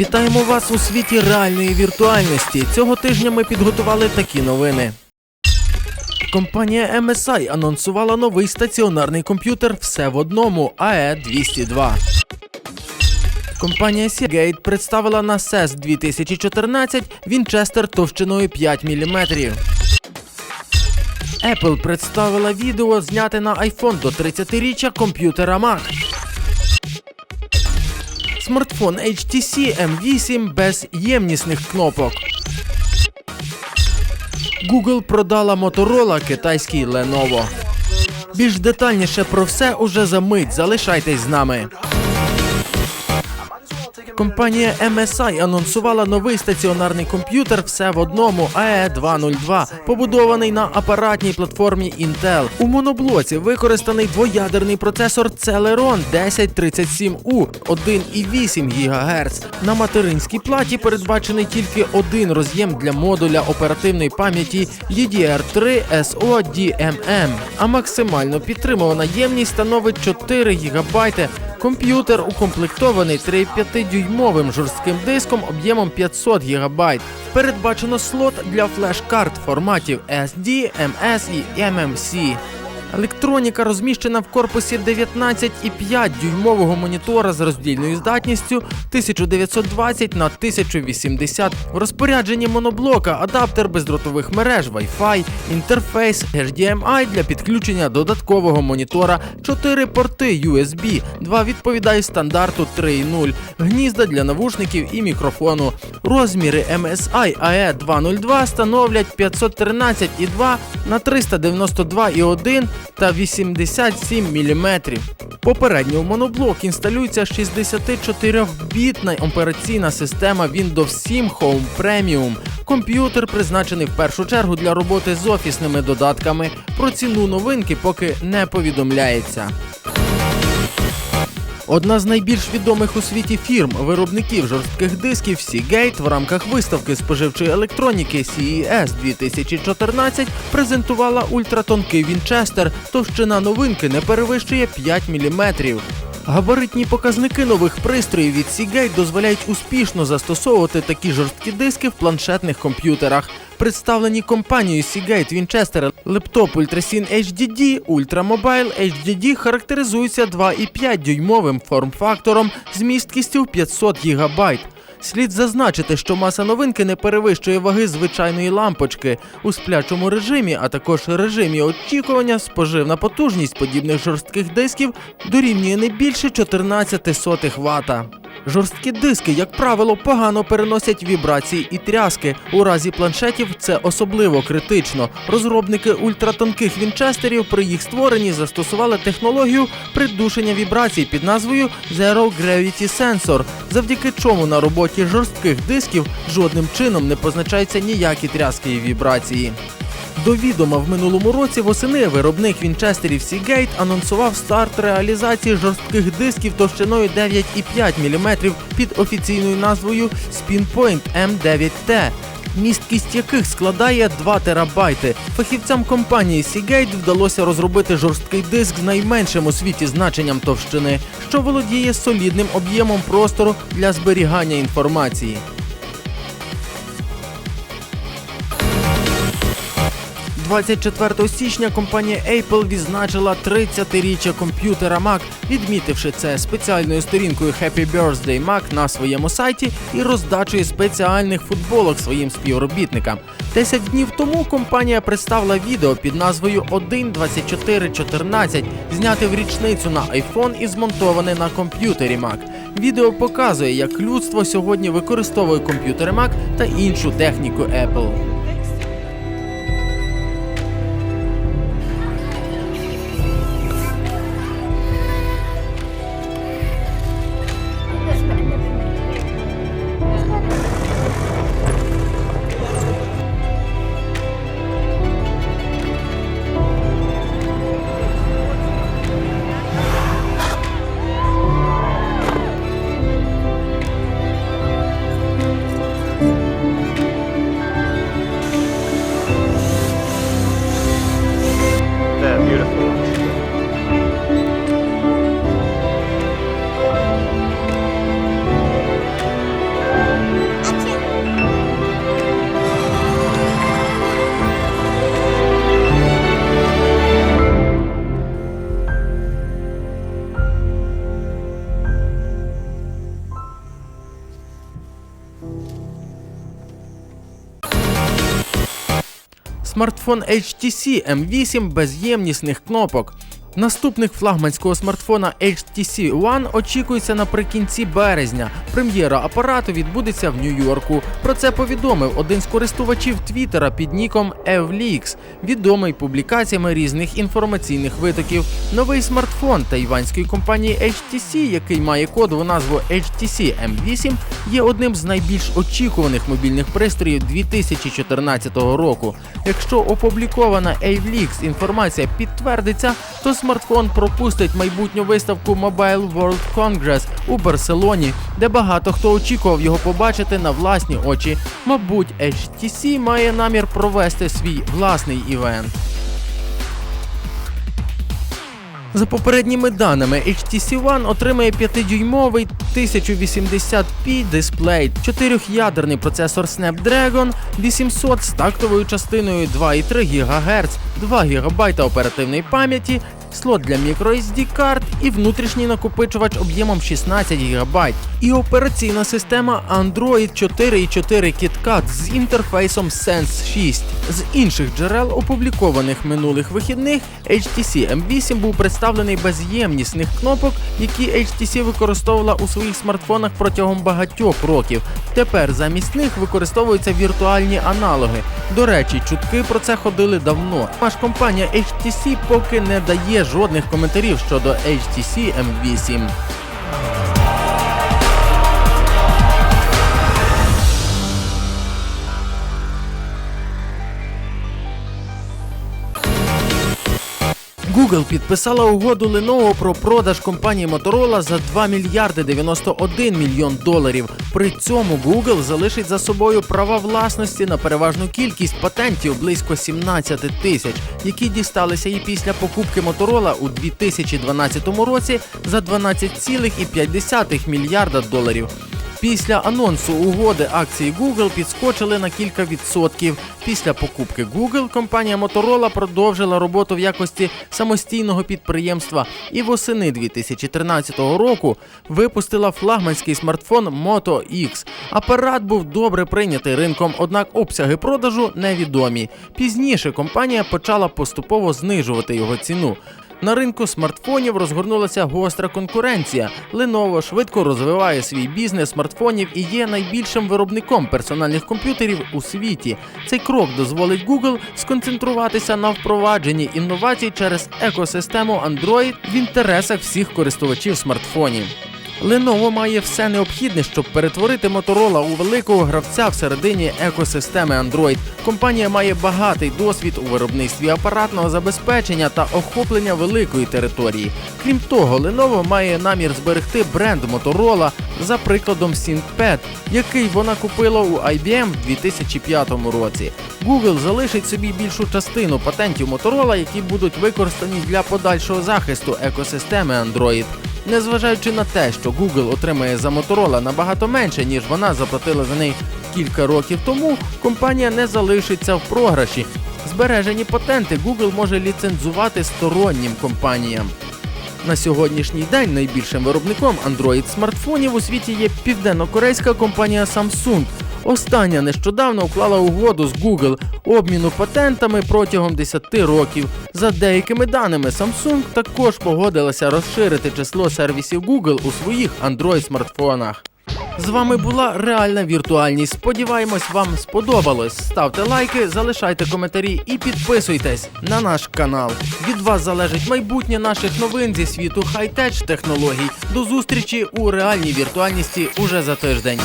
Вітаємо вас у світі реальної віртуальності. Цього тижня ми підготували такі новини. Компанія MSI анонсувала новий стаціонарний комп'ютер все в одному AE 202. Компанія Seagate представила на CES 2014 Вінчестер товщиною 5 мм. Apple представила відео, зняте на iPhone до 30-річчя комп'ютера Mac. Смартфон HTC M8 без ємнісних кнопок. Google продала Motorola китайський Lenovo. Більш детальніше про все уже за мить. Залишайтесь з нами. Компанія MSI анонсувала новий стаціонарний комп'ютер все в одному AE 202, побудований на апаратній платформі Intel. У моноблоці використаний двоядерний процесор Celeron 1037U 1,8 ГГц. На материнській платі передбачений тільки один роз'єм для модуля оперативної пам'яті DDR3 SODMM, а максимально підтримувана ємність становить 4 ГБ. Комп'ютер укомплектований 3,5-дюймовим жорстким диском об'ємом 500 ГБ. Передбачено слот для флеш-карт форматів SD, MS і MMC. Електроніка розміщена в корпусі 19,5 дюймового монітора з роздільною здатністю 1920 на 1080 в розпорядженні моноблока, адаптер бездротових мереж, Wi-Fi, інтерфейс, HDMI для підключення додаткового монітора, 4 порти USB, 2 відповідають стандарту 3.0, гнізда для навушників і мікрофону. Розміри MSI AE 202 становлять 513,2 на 392,1 та 87 мм. Попередньо в моноблок інсталюється 64-бітна операційна система Windows 7 Home Premium. Комп'ютер призначений в першу чергу для роботи з офісними додатками. Про ціну новинки поки не повідомляється. Одна з найбільш відомих у світі фірм виробників жорстких дисків Seagate в рамках виставки споживчої електроніки CES 2014 презентувала ультратонкий Вінчестер. Товщина новинки не перевищує 5 мм. Габаритні показники нових пристроїв від Seagate дозволяють успішно застосовувати такі жорсткі диски в планшетних комп'ютерах. Представлені компанією Seagate Winchester лептоп Ultrasin HDD, Ultramobile HDD характеризуються 2,5 дюймовим форм-фактором з місткістю в 500 ГБ. Слід зазначити, що маса новинки не перевищує ваги звичайної лампочки. У сплячому режимі, а також режимі очікування, споживна потужність подібних жорстких дисків дорівнює не більше 14 сотих вата. Жорсткі диски, як правило, погано переносять вібрації і тряски. У разі планшетів це особливо критично. Розробники ультратонких вінчестерів при їх створенні застосували технологію придушення вібрацій під назвою Zero Gravity Sensor, завдяки чому на роботі жорстких дисків жодним чином не позначаються ніякі тряски і вібрації. До відома в минулому році восени виробник вінчестерів Seagate анонсував старт реалізації жорстких дисків товщиною 9,5 мм під офіційною назвою SpinPoint M9T. Місткість яких складає 2 терабайти. Фахівцям компанії Seagate вдалося розробити жорсткий диск з найменшим у світі значенням товщини, що володіє солідним об'ємом простору для зберігання інформації. 24 січня компанія Apple відзначила 30-річчя комп'ютера Mac, відмітивши це спеціальною сторінкою Happy Birthday Mac на своєму сайті і роздачею спеціальних футболок своїм співробітникам. 10 днів тому компанія представила відео під назвою 1.24.14, зняте в річницю на iPhone і змонтоване на комп'ютері Mac. Відео показує, як людство сьогодні використовує комп'ютери Mac та іншу техніку Apple. Смартфон HTC M8 без ємнісних кнопок. Наступник флагманського смартфона HTC One очікується наприкінці березня. Прем'єра апарату відбудеться в Нью-Йорку. Про це повідомив один з користувачів Твіттера під ніком EvLeaks, відомий публікаціями різних інформаційних витоків. Новий смартфон тайванської компанії HTC, який має кодову назву HTC M8, є одним з найбільш очікуваних мобільних пристроїв 2014 року. Якщо опублікована EvLeaks інформація підтвердиться, то смартфон пропустить майбутню виставку Mobile World Congress у Барселоні, де багато хто очікував його побачити на власні очі. Мабуть, HTC має намір провести свій власний івент. За попередніми даними, HTC One отримає 5-дюймовий 1080p дисплей, 4-ядерний процесор Snapdragon 800 з тактовою частиною 2,3 ГГц, 2 ГБ оперативної пам'яті, слот для microSD карт і внутрішній накопичувач об'ємом 16 ГБ, і операційна система Android 4.4 KitKat з інтерфейсом Sense 6. З інших джерел, опублікованих минулих вихідних, HTC M8 був представлений без ємнісних кнопок, які HTC використовувала у своїх смартфонах протягом багатьох років. Тепер замість них використовуються віртуальні аналоги. До речі, чутки про це ходили давно. Аж компанія HTC поки не дає жодних коментарів щодо HTC M8. Google підписала угоду Lenovo про продаж компанії Motorola за 2 мільярди 91 мільйон доларів. При цьому Google залишить за собою права власності на переважну кількість патентів близько 17 тисяч, які дісталися і після покупки Motorola у 2012 році за 12,5 мільярда доларів. Після анонсу угоди акції Google підскочили на кілька відсотків. Після покупки Google компанія Motorola продовжила роботу в якості самостійного підприємства і восени 2013 року випустила флагманський смартфон Moto X. Апарат був добре прийнятий ринком, однак обсяги продажу невідомі. Пізніше компанія почала поступово знижувати його ціну. На ринку смартфонів розгорнулася гостра конкуренція. Lenovo швидко розвиває свій бізнес смартфонів і є найбільшим виробником персональних комп'ютерів у світі. Цей крок дозволить Google сконцентруватися на впровадженні інновацій через екосистему Android в інтересах всіх користувачів смартфонів. Lenovo має все необхідне, щоб перетворити Motorola у великого гравця всередині екосистеми Android. Компанія має багатий досвід у виробництві апаратного забезпечення та охоплення великої території. Крім того, Lenovo має намір зберегти бренд Motorola за прикладом ThinkPad, який вона купила у IBM в 2005 році. Google залишить собі більшу частину патентів Motorola, які будуть використані для подальшого захисту екосистеми Android. Незважаючи на те, що Google отримає за Motorola набагато менше, ніж вона заплатила за неї кілька років тому, компанія не залишиться в програші. Збережені патенти Google може ліцензувати стороннім компаніям. На сьогоднішній день найбільшим виробником Android смартфонів у світі є південно-корейська компанія Samsung. Остання нещодавно уклала угоду з Google обміну патентами протягом 10 років. За деякими даними, Samsung також погодилася розширити число сервісів Google у своїх Android смартфонах. З вами була реальна віртуальність. Сподіваємось, вам сподобалось. Ставте лайки, залишайте коментарі і підписуйтесь на наш канал. Від вас залежить майбутнє наших новин зі світу хай-теч технологій. До зустрічі у реальній віртуальності уже за тиждень.